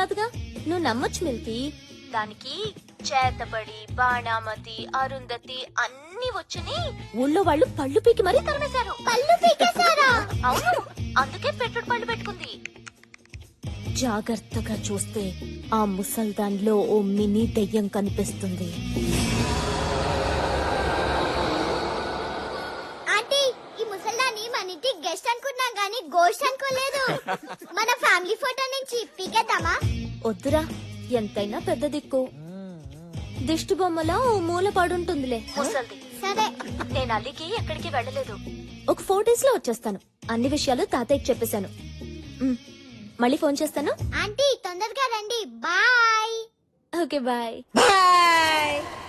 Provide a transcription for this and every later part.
కాదుగా. నువ్వు నమ్మొచ్చు మిల్కీ. దానికి చేతబడి బాణామతి అరుంధతి అన్ని వచ్చని ఊళ్ళో వాళ్ళు పళ్ళు పీకి మరీ తరిమేశారు. పళ్ళు పీకేశారా? అవును అందుకే పెట్టుడు పళ్ళు పెట్టుకుంది. జాగ్రత్తగా చూస్తే ఆ ముసల్దాన్లో ఓ మినీ దెయ్యం కనిపిస్తుంది ఆంటీ ఈ ముసల్దాన్ని గెస్ట్ అనుకున్నాం గానీ గోస్ట్ అనుకోలేదు. మన ఫ్యామిలీ ఫోటో నుంచి పీకేద్దామా? వద్దురా ఎంతైనా పెద్ద దిక్కు. దిష్టి బొమ్మలా ఓ మూల పడుంటుందిలే. సరే. నేను అల్లికి ఎక్కడికి వెళ్ళలేదు. ఒక ఫోర్ డేస్లో వచ్చేస్తాను. అన్ని విషయాలు తాతయ్యకి చెప్పేశాను. ఉమ్, మళ్ళీ ఫోన్ చేస్తాను. ఆంటీ తొందరగా రండి. బాయ్. Okay bye. ఏంట్రా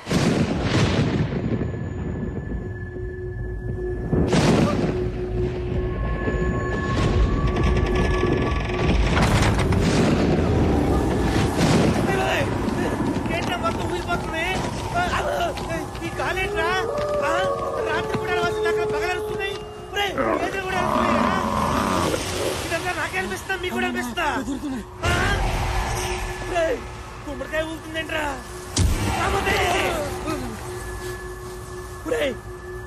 గుమ్మడికాయ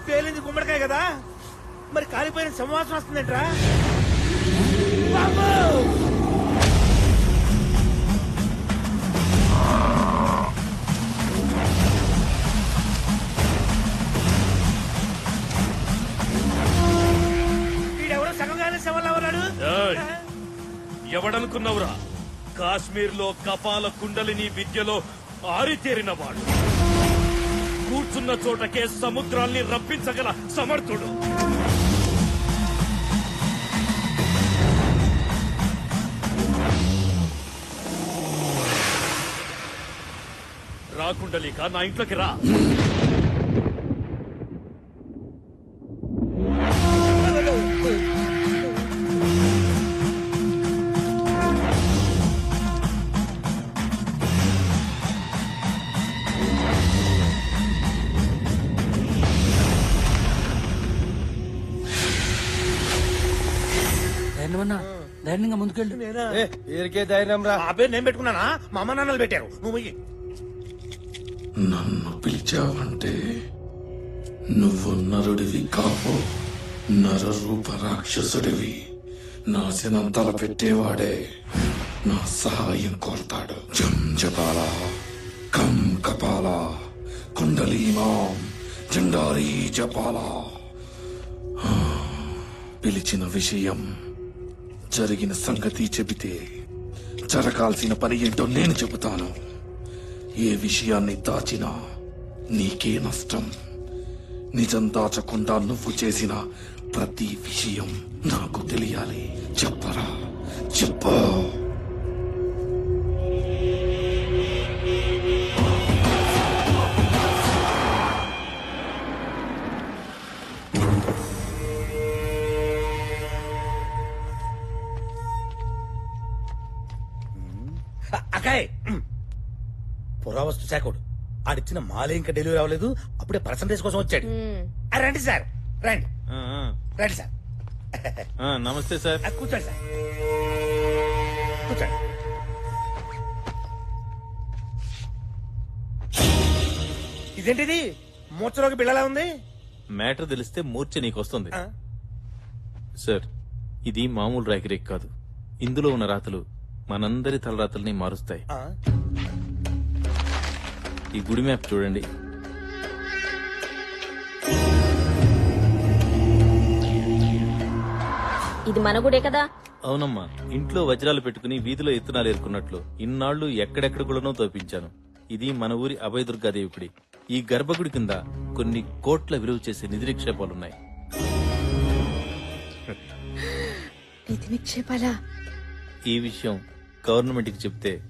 పేలింది గుమ్మడికాయ కదా? మరి కాలిపోయిన సంవాసన వస్తుందేంట్రా? బాబు! కాశ్మీర్లో కపాల కుండలిని విద్యలో ఆరితేరినవాడు కూర్చున్న చోటకే సముద్రాల్ని రప్పించగల సమర్థుడు. రాకుండలిక నా ఇంట్లోకి రా. ధైర్యమన్నా ధైర్యంగా ముందుకెళ్ళు. వీరికే ధైర్యం రా. ఆ పేరు నేను పెట్టుకున్నానా? మా అమ్మ నాన్నలు పెట్టారు. నువ్వు ముయ్యి. నన్ను పిలిచావంటే నువ్వు నరుడివి కావు. నరరూప రాక్షసుడివి. నాశనం తలపెట్టేవాడే నా సహాయం కోరతాడు. జం జపాల కం కపాల కుండలీమాం జండారీ జపాల. పిలిచిన విషయం జరిగిన సంగతి చెబితే జరగాల్సిన పని ఏంటో నేను చెబుతాను. ఏ విషయాన్ని దాచినా నీకే నష్టం. నిజం దాచకుండా నువ్వు చేసిన ప్రతి విషయం నాకు తెలియాలి. చెప్పరా? చెప్పు. అక్కాయ్ పురావస్తు శాఖడు. ఆడిచ్చిన మాలే ఇంకా డెలివరీ అవ్వలేదు. అప్పుడే పర్సంటేజ్ కోసం వచ్చాడు. ఆ, రండి సార్. రండి. రండి సార్. నమస్తే సార్. ఆ, కూర్చోండి సార్. కూర్చోండి. ఇదేంటిది? మూర్చలోకి బిళ్ళలా ఉంది? మ్యాటర్ తెలిస్తే మూర్ఛ నీకు వస్తుంది ఆ, సార్ ఇది మామూలు రేక్ కాదు. ఇందులో ఉన్న రాతలు మనందరి తలరాతల్ని మారుస్తాయి. ఈ గుడి మ్యాప్ చూడండి. ఇది మన గుడే కదా? అవునమ్మా ఇంట్లో వజ్రాలు పెట్టుకుని వీధిలో ఎత్తునాలు ఏరుకున్నట్లు ఇన్నాళ్ళు ఎక్కడెక్కడ గుళ్ళనో తోపించాను. ఇది మన ఊరి అభయదుర్గాదేవి గుడి ఈ గర్భగుడి కింద కొన్ని కోట్ల విలువ చేసే నిధి నిక్షేపాలున్నాయి. నిధి నిక్షేపాలా? ఈ విషయం గవర్నమెంట్కి చెప్తే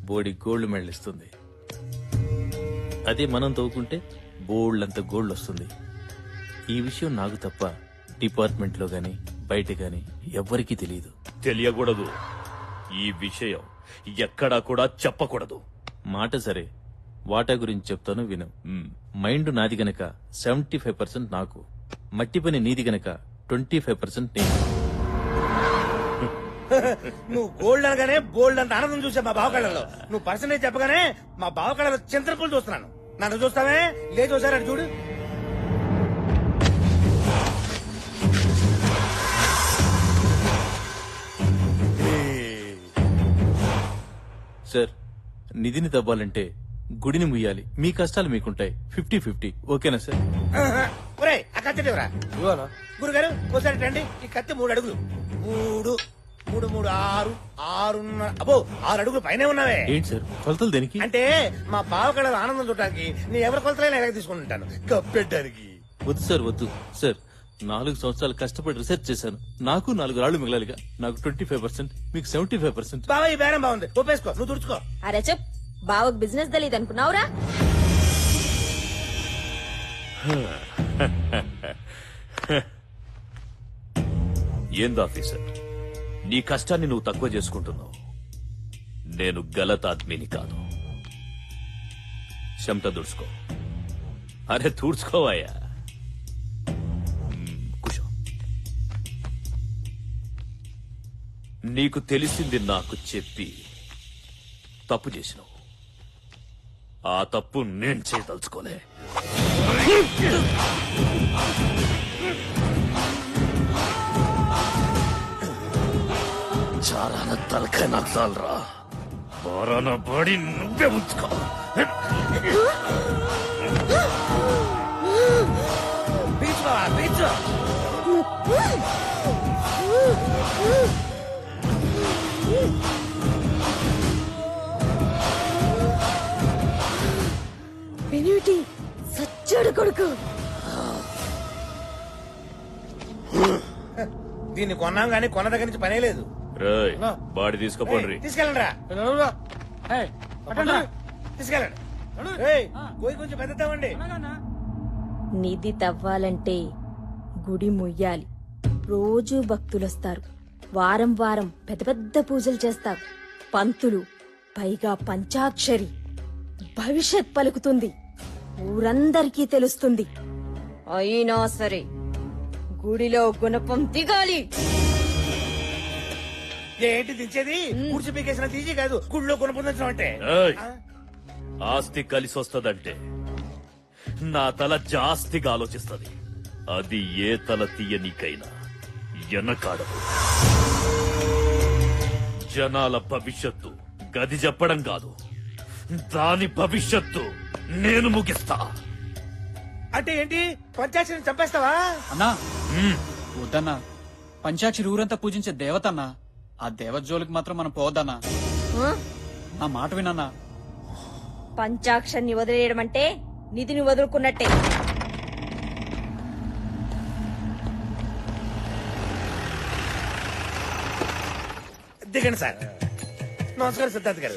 బోడి గోల్డ్ మెడల్ ఇస్తుంది. అదే మనం తవ్వుకుంటే బోల్డ్ గోల్డ్ వస్తుంది. ఈ విషయం నాకు తప్ప డిపార్ట్మెంట్లో గాని బయట గాని ఎవ్వరికీ తెలియదు తెలియకూడదు. ఈ విషయం ఎక్కడా కూడా చెప్పకూడదు. మాట సరే. వాటా గురించి చెప్తాను విను. మైండ్ నాది గనక సెవెంటీ ఫైవ్ పర్సెంట్ నాకు. మట్టి పని నీది గనక ట్వంటీ ఫైవ్ పర్సెంట్ నేను. నువ్వు గోల్డ్ అనగానే బోల్డ్ అంత ఆనందం చూసా మా బావకళ్ళలో నువ్వు పర్సనేజ్ చెప్పగానే మా బావకళ్ళలో చింతపూలు చూస్తున్నాను. నన్ను చూస్తావే? లేదు చూసారు అటు చూడు. సార్ నిధిని తవ్వాలంటే గుడిని ముయ్యాలి. మీ కష్టాలు మీకుంటాయి. Fifty fifty. ఓకేనా సార్? ఒరే ఆ కత్తి గురుగారు ఒకసారి రండి. ఈ కత్తి మూడు అడుగులు. మూడు. మూడు మూడు ఆరు ఆరున్నర అబ్బో ఆరు అడుగులు పైనే ఉన్నావే. ఏంటి సార్? కొలతలు దేనికి? అంటే మా బావకళ్ళ ఆనందం చూడటానికి నీ ఎవరి కొలతలైనా ఎలాగ తీసుకుంటాను కప్పెట్టడానికి. వద్దు సార్ వద్దు. సార్ నాలుగు సంవత్సరాలు కష్టపడి రీసెర్చ్ చేశాను. నాకు నాలుగు రాళ్ళు మిగలాలిగా. నాకు ట్వంటీ ఫైవ్ పర్సెంట్ మీకు సెవెంటీ ఫైవ్ పర్సెంట్ బావ ఈ బేరం బాగుంది. ఒప్పేసుకో నువ్వు తుడుచుకో. అరే చెప్ బావకు బిజినెస్ తెలియదు అనుకున్నావురా? ఏంది ఆఫీసర్? నీ కష్టాన్ని నువ్వు తక్కువ చేసుకుంటున్నావు. నేను గలతాత్మిని కాదు. చెమట దుడుచుకో అరే తూడ్చుకోవయ్యా మ్మ్, కూర్చో. నీకు తెలిసింది నాకు చెప్పి తప్పు చేసినావు. ఆ తప్పు నేను చేయదలుచుకోలే. చారాన తలకాయ నచ్చాలరా బారాన బాడీ నువ్వే ఉంచుకో పెనిమిటి సచ్చాడు కొడుకు. దీన్ని కొన్నాం గానీ కొన్న దగ్గర నుంచి పనే లేదు. రేయ్ బాడీ తీసుకోపోండి. తీసుకెళ్ళండి రా తీసుకెళ్ళండి. ఏయ్, పోయి కొంచెం పెద్దతామండి నిధి తవ్వాలంటే గుడి ముయ్యాలి. రోజూ భక్తులొస్తారు. వారం వారం పెద్ద పెద్ద పూజలు చేస్తారు. పంతులు పైగా పంచాక్షరి. భవిష్యత్ పలుకుతుంది. ఊరందరికీ తెలుస్తుంది. అయినా సరే గుడిలో గుణపం దిగాలి. ఏంటి దించేది? కూర్చి పీకేసిన తీసి కాదు గుళ్ళో కొనుపొందించడం అంటే ఏయ్, ఆస్తి కలిసి వస్తదంటే నా తల జాస్తిగా ఆలోచిస్తది. అది ఏ తల తీయనికైనా ఎనకాడదు. జనాల భవిష్యత్తు గది చెప్పడం కాదు. దాని భవిష్యత్తు నేను ముగిస్తా. అంటే ఏంటి? పంచాయతీని చంపేస్తావా? అన్నా. వద్దన్నా. పంచాక్షరి ఊరంతా పూజించే దేవతన్నా. ఆ దేవత జోలికి మాత్రం మనం ఆ? నా మాట వినన్నా. పంచాక్షరిని వదిలేయడం అంటే నిధిని వదులుకున్నట్టే. దిగండి సార్. నమస్కారం సిద్ధార్థ్ గారు.